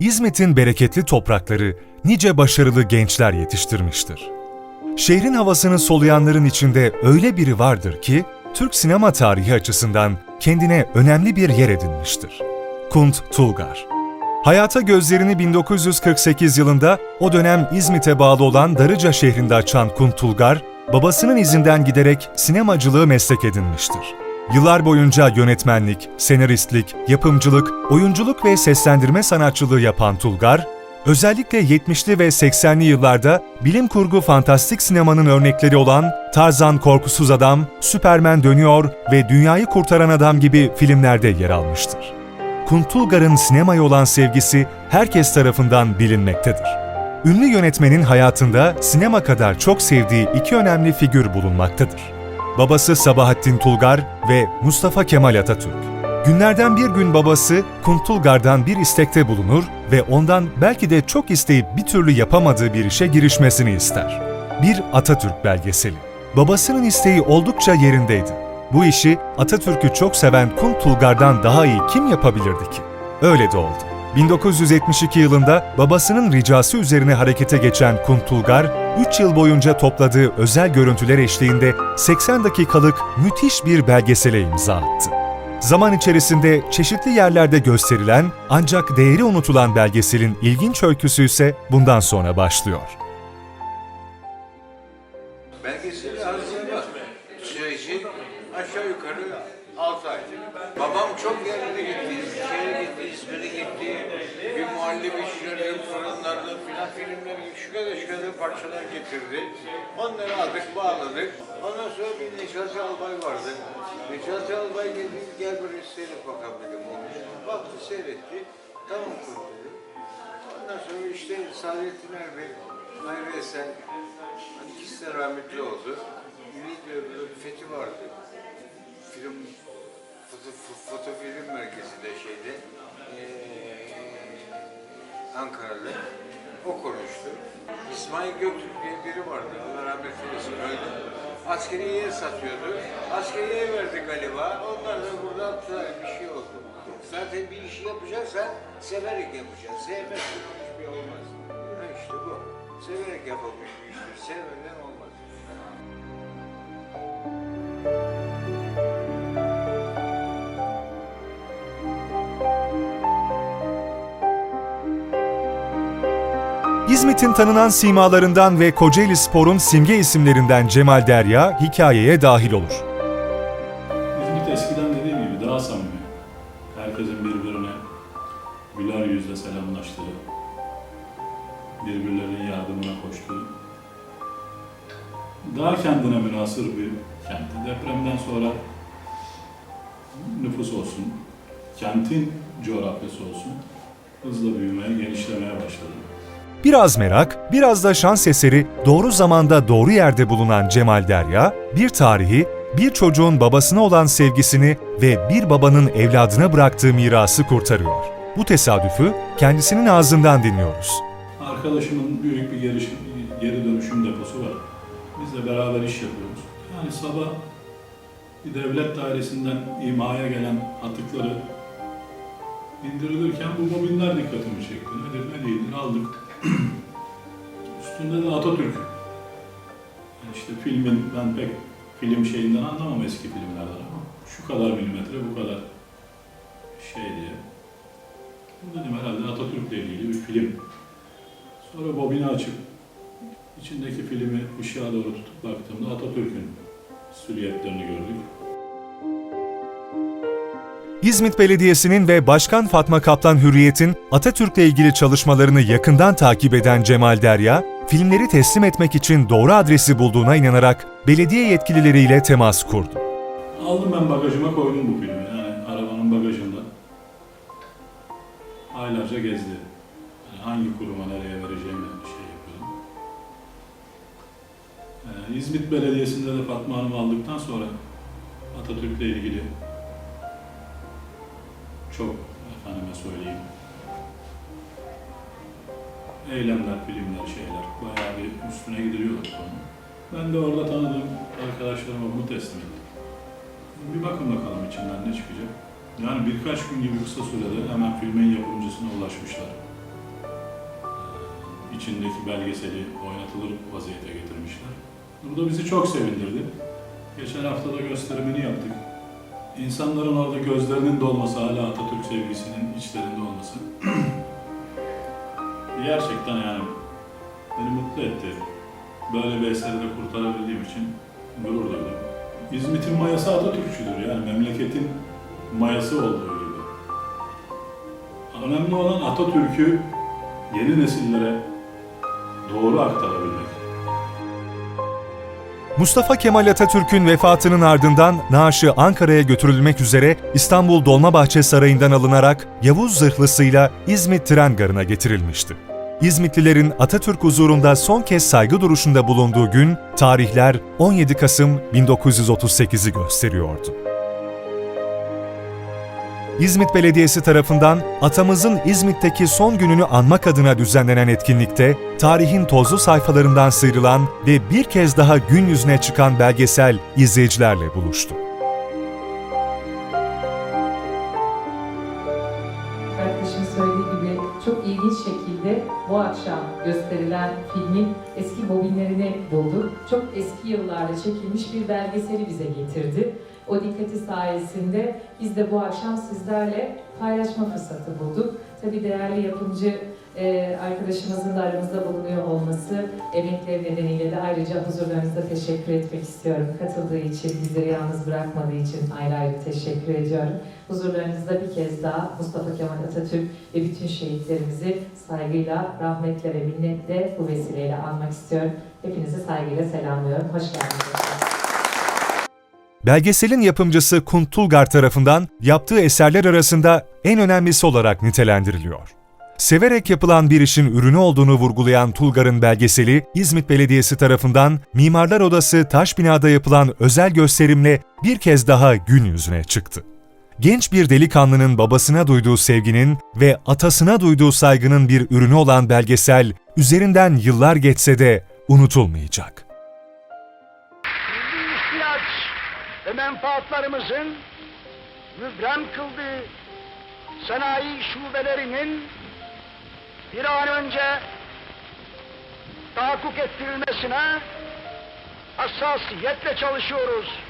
İzmit'in bereketli toprakları nice başarılı gençler yetiştirmiştir. Şehrin havasını soluyanların içinde öyle biri vardır ki, Türk sinema tarihi açısından kendine önemli bir yer edinmiştir. Kunt Tulgar Hayata gözlerini 1948 yılında o dönem İzmit'e bağlı olan Darıca şehrinde açan Kunt Tulgar, babasının izinden giderek sinemacılığı meslek edinmiştir. Yıllar boyunca yönetmenlik, senaristlik, yapımcılık, oyunculuk ve seslendirme sanatçılığı yapan Tulgar, özellikle 70'li ve 80'li yıllarda bilim kurgu fantastik sinemanın örnekleri olan Tarzan Korkusuz Adam, Süpermen Dönüyor ve Dünyayı Kurtaran Adam gibi filmlerde yer almıştır. Kuntulgar'ın sinemaya olan sevgisi herkes tarafından bilinmektedir. Ünlü yönetmenin hayatında sinema kadar çok sevdiği iki önemli figür bulunmaktadır. Babası Sabahattin Tulgar ve Mustafa Kemal Atatürk. Günlerden bir gün babası Kuntulgar'dan bir istekte bulunur ve ondan belki de çok isteyip bir türlü yapamadığı bir işe girişmesini ister. Bir Atatürk belgeseli. Babasının isteği oldukça yerindeydi. Bu işi Atatürk'ü çok seven Kuntulgar'dan daha iyi kim yapabilirdi ki? Öyle de oldu. 1972 yılında babasının ricası üzerine harekete geçen Kuntulgar, 3 yıl boyunca topladığı özel görüntüler eşliğinde 80 dakikalık müthiş bir belgesele imza attı. Zaman içerisinde çeşitli yerlerde gösterilen ancak değeri unutulan belgeselin ilginç öyküsü ise bundan sonra başlıyor. Aşağı yukarı 6 ay. Babam çok yerlere gitti, şehre gitti, İzmir'e gitti. Bir muhallebi işleri, fırınlarda filan filmler şu kadar şu kadar parçalar getirdi. Onları aldık, bağladık. Ondan sonra bir Necati Albay vardı. Necati Albay dedi, gel buraya seyret bakalım dedim. Baktı seyretti, tamam kurt dedi. Ondan sonra işte Saadettin Erbey, Hayri Esen, ikisi de rahmetli oldu. Ümit ve fethi vardı. Şeyde, eee Ankara'da. O konuştu. İsmail Göktürk diye biri vardı. Allah rahmet eylesin öldü. Askeriyeye satıyordu. Askeriyeye verdi galiba. Onlar da burada attılar. Bir şey oldu. Zaten bir işi yapacaksan severek yapacaksın. Sevmezsen hiçbir şey olmaz. Ha işte bu. Severek yapılmış bir iştir. Sevmeden olmaz. İzmit'in tanınan simalarından ve Kocaeli Spor'un simge isimlerinden Cemal Derya hikayeye dahil olur. İzmit eskiden dediğim gibi daha samimi. Herkesin birbirine güler yüzle selamlaştığı, birbirlerinin yardımına koştuğu, daha kendine münasır bir kentti. Depremden sonra nüfus olsun, kentin coğrafyası olsun, hızla büyümeye, genişlemeye başladı. Biraz merak, biraz da şans eseri doğru zamanda doğru yerde bulunan Cemal Derya, bir tarihi, bir çocuğun babasına olan sevgisini ve bir babanın evladına bıraktığı mirası kurtarıyor. Bu tesadüfü kendisinin ağzından dinliyoruz. Arkadaşımın büyük bir geri, geri dönüşüm deposu var. Biz de beraber iş yapıyoruz. Yani sabah bir devlet dairesinden imaya gelen atıkları indirilirken bu bobinler dikkatimi çekti. Nedir ne değildir aldık. Üstünde de Atatürk. Yani işte filmin, ben pek film şeyinden anlamam eski filmlerden ama şu kadar milimetre bu kadar şey diye. Dedim herhalde Atatürk'le ilgili bir film. Sonra bobini açıp içindeki filmi ışığa doğru tutup baktığımda Atatürk'ün silüetlerini gördük. İzmit Belediyesi'nin ve Başkan Fatma Kaplan Hürriyet'in Atatürk'le ilgili çalışmalarını yakından takip eden Cemal Derya, filmleri teslim etmek için doğru adresi bulduğuna inanarak belediye yetkilileriyle temas kurdu. Aldım ben bagajıma koydum bu filmi. Yani arabanın bagajında. Aylarca gezdi. Yani hangi kuruma nereye vereceğimi şey yapıyordum. Ee, İzmit Belediyesi'nde de Fatma Hanım'ı aldıktan sonra Atatürk'le ilgili çok efendime söyleyeyim eylemler, filmler, şeyler bayağı bir üstüne gidiliyorlar konu. Ben de orada tanıdığım arkadaşlarıma bunu teslim ettim. Bir bakın bakalım içinden ne çıkacak. Yani birkaç gün gibi kısa sürede hemen filmin yapımcısına ulaşmışlar. içindeki belgeseli oynatılır vaziyete getirmişler. Bu da bizi çok sevindirdi. Geçen hafta da gösterimini yaptık. İnsanların orada gözlerinin dolması, hala Atatürk sevgisinin içlerinde olması gerçekten yani beni mutlu etti. Böyle bir eseri de kurtarabildiğim için gurur duydum. İzmit'in mayası Atatürkçüdür yani memleketin mayası olduğu gibi. Önemli olan Atatürk'ü yeni nesillere doğru aktarabilmek. Mustafa Kemal Atatürk'ün vefatının ardından naaşı Ankara'ya götürülmek üzere İstanbul Dolmabahçe Sarayı'ndan alınarak Yavuz zırhlısıyla İzmit tren garına getirilmişti. İzmitlilerin Atatürk huzurunda son kez saygı duruşunda bulunduğu gün, tarihler 17 Kasım 1938'i gösteriyordu. İzmit Belediyesi tarafından atamızın İzmit'teki son gününü anmak adına düzenlenen etkinlikte tarihin tozlu sayfalarından sıyrılan ve bir kez daha gün yüzüne çıkan belgesel izleyicilerle buluştu. Arkadaşım söylediği gibi çok ilginç şekilde bu akşam gösterilen filmin eski bobinlerini bulduk. Çok eski yıllarda çekilmiş bir belgeseli bize getirdi. O dikkati sayesinde biz de bu akşam sizlerle paylaşma fırsatı bulduk. Tabii değerli yapımcı e, arkadaşımızın da aramızda bulunuyor olması, emekleri nedeniyle de ayrıca huzurlarınızda teşekkür etmek istiyorum. Katıldığı için, bizleri yalnız bırakmadığı için ayrı ayrı teşekkür ediyorum. Huzurlarınızda bir kez daha Mustafa Kemal Atatürk ve bütün şehitlerimizi saygıyla, rahmetle ve minnetle bu vesileyle anmak istiyorum. Hepinizi saygıyla selamlıyorum. Hoş geldiniz. Belgeselin yapımcısı Kunt Tulgar tarafından yaptığı eserler arasında en önemlisi olarak nitelendiriliyor. Severek yapılan bir işin ürünü olduğunu vurgulayan Tulgar'ın belgeseli, İzmit Belediyesi tarafından Mimarlar Odası taş binada yapılan özel gösterimle bir kez daha gün yüzüne çıktı. Genç bir delikanlının babasına duyduğu sevginin ve atasına duyduğu saygının bir ürünü olan belgesel, üzerinden yıllar geçse de unutulmayacak. Menfaatlarımızın mübrem kıldığı sanayi şubelerinin bir an önce tahakkuk ettirilmesine hassasiyetle çalışıyoruz.